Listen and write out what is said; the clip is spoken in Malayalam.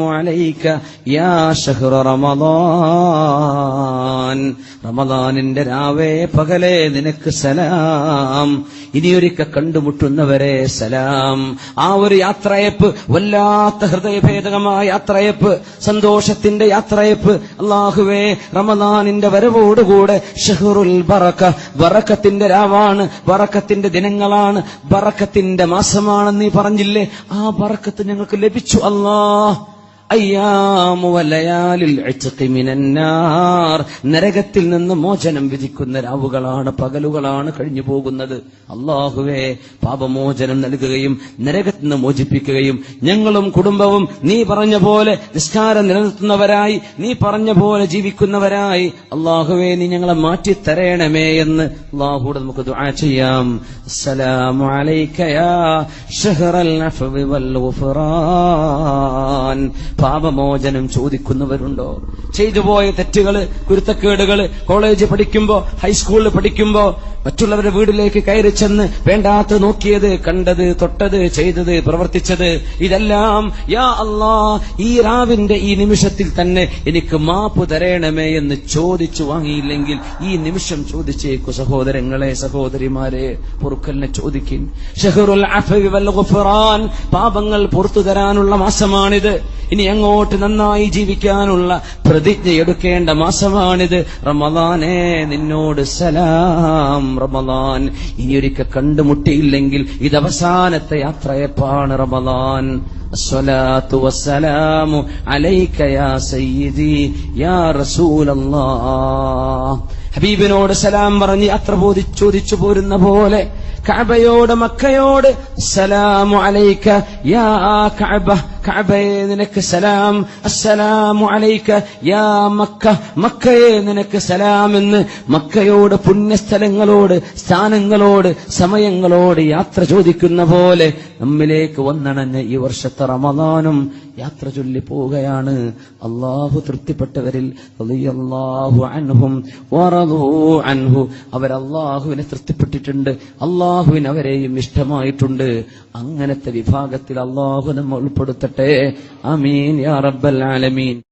عليك يا شهر رمضان. റമദാനിന്റെ രാവേ പകലേ നിനക്ക് സലാം. ഇനിയൊരിക്ക കണ്ടുമുട്ടുന്നവരെ സലാം. ആ ഒരു യാത്രയപ്പ് വല്ലാത്ത ഹൃദയഭേദകമായ യാത്രയപ്പ് സന്തോഷത്തിന്റെ യാത്രയപ്പ്. അള്ളാഹുവേ റമദാനിന്റെ വരവോടുകൂടെ ഷഹറുൽ ബറക്ക ബറക്കത്തിന്റെ രാവാണ് ബറക്കത്തിന്റെ ദിനങ്ങളാണ് ബറക്കത്തിന്റെ മാസമാണെന്ന് നീ പറഞ്ഞില്ലേ? ആ ബറക്കത്ത് ഞങ്ങൾക്ക് ലഭിച്ചു അല്ലാഹ്. നരകത്തിൽ നിന്ന് മോചനം വിധിക്കുന്ന രാവുകളാണ് പകലുകളാണ് കഴിഞ്ഞു പോകുന്നത്. അള്ളാഹുവേ പാപമോചനം നൽകുകയും നരകത്തിൽ നിന്ന് മോചിപ്പിക്കുകയും ഞങ്ങളും കുടുംബവും നീ പറഞ്ഞ പോലെ നിസ്കാരം നിലനിർത്തുന്നവരായി നീ പറഞ്ഞ പോലെ ജീവിക്കുന്നവരായി. അള്ളാഹുവേ നീ ഞങ്ങളെ മാറ്റി തരയണമേ എന്ന് അള്ളാഹുടെ നമുക്ക് ദുആ ചെയ്യാം. അസ്സലാമു അലൈക യാ വൽ പാപമോചനം ചോദിക്കുന്നവരുണ്ടോ? ചെയ്തുപോയ തെറ്റുകൾ കുരുത്തക്കേടുകൾ കോളേജ് പഠിക്കുമ്പോ ഹൈസ്കൂളിൽ പഠിക്കുമ്പോ മറ്റുള്ളവരുടെ വീട്ടിലേക്ക് കയറി ചെന്ന് വേണ്ടാത്ത നോക്കിയത് കണ്ടത് തൊട്ടത് ചെയ്തത് പ്രവർത്തിച്ചത് ഇതെല്ലാം യാ അല്ലാ ഈ റാവിന്റെ ഈ നിമിഷത്തിൽ തന്നെ എനിക്ക് മാപ്പ് തരയണമേ എന്ന് ചോദിച്ചു വാങ്ങിയില്ലെങ്കിൽ ഈ നിമിഷം ചോദിച്ചേക്കു സഹോദരങ്ങളെ സഹോദരിമാരെ പൊറുക്കലിനെ ചോദിക്കും ഷഹറുൽ പാപങ്ങൾ പുറത്തു തരാനുള്ള മാസമാണിത്. ഇനി അങ്ങോട്ട് നന്നായി ജീവിക്കാനുള്ള പ്രതിജ്ഞ എടുക്കേണ്ട മാസമാണിത് റമദാനെ നിന്നോട് സലാം റമദാൻ ഇനിയൊരിക്കൽ കണ്ടുമുട്ടിയില്ലെങ്കിൽ ഇത് അവസാനത്തെ യാത്രയപ്പാണ് റമദാൻ الصلاة والسلام عليك يا سيدي يا رسول الله ഹബീബിനോട് സലാം പറഞ്ഞ് യാത്ര ബോധി ചോദിച്ചു പോരുന്ന പോലെ കഅബയോട് മക്കയോട് സലാമു അലൈക യാ കഅബ കഅബയെ നിനക്ക് സലാം അസ്സലാമു അലൈക യാ മക്ക മക്കയെ നിനക്ക് സലാം എന്ന് മക്കയോട് പുണ്യസ്ഥലങ്ങളോട് സ്ഥാനങ്ങളോട് സമയങ്ങളോട് യാത്ര ചോദിക്കുന്ന പോലെ നമ്മിലേക്ക് വന്നണഞ്ഞ ഈ വർഷത്തെ റമദാനും യാത്ര ചൊല്ലി പോവുകയാണ്. അള്ളാഹു തൃപ്തിപ്പെട്ടവരിൽ റളിയല്ലാഹു അൻഹും അൻഹു. അവർ അല്ലാഹുവിനെ തൃപ്തിപ്പെട്ടിട്ടുണ്ട് അള്ളാഹുവിന് അവരെയും ഇഷ്ടമായിട്ടുണ്ട്. അങ്ങനത്തെ വിഭാഗത്തിൽ അള്ളാഹു നമ്മൾ ഉൾപ്പെടുത്തട്ടെ. رزقه آمين يا رب العالمين.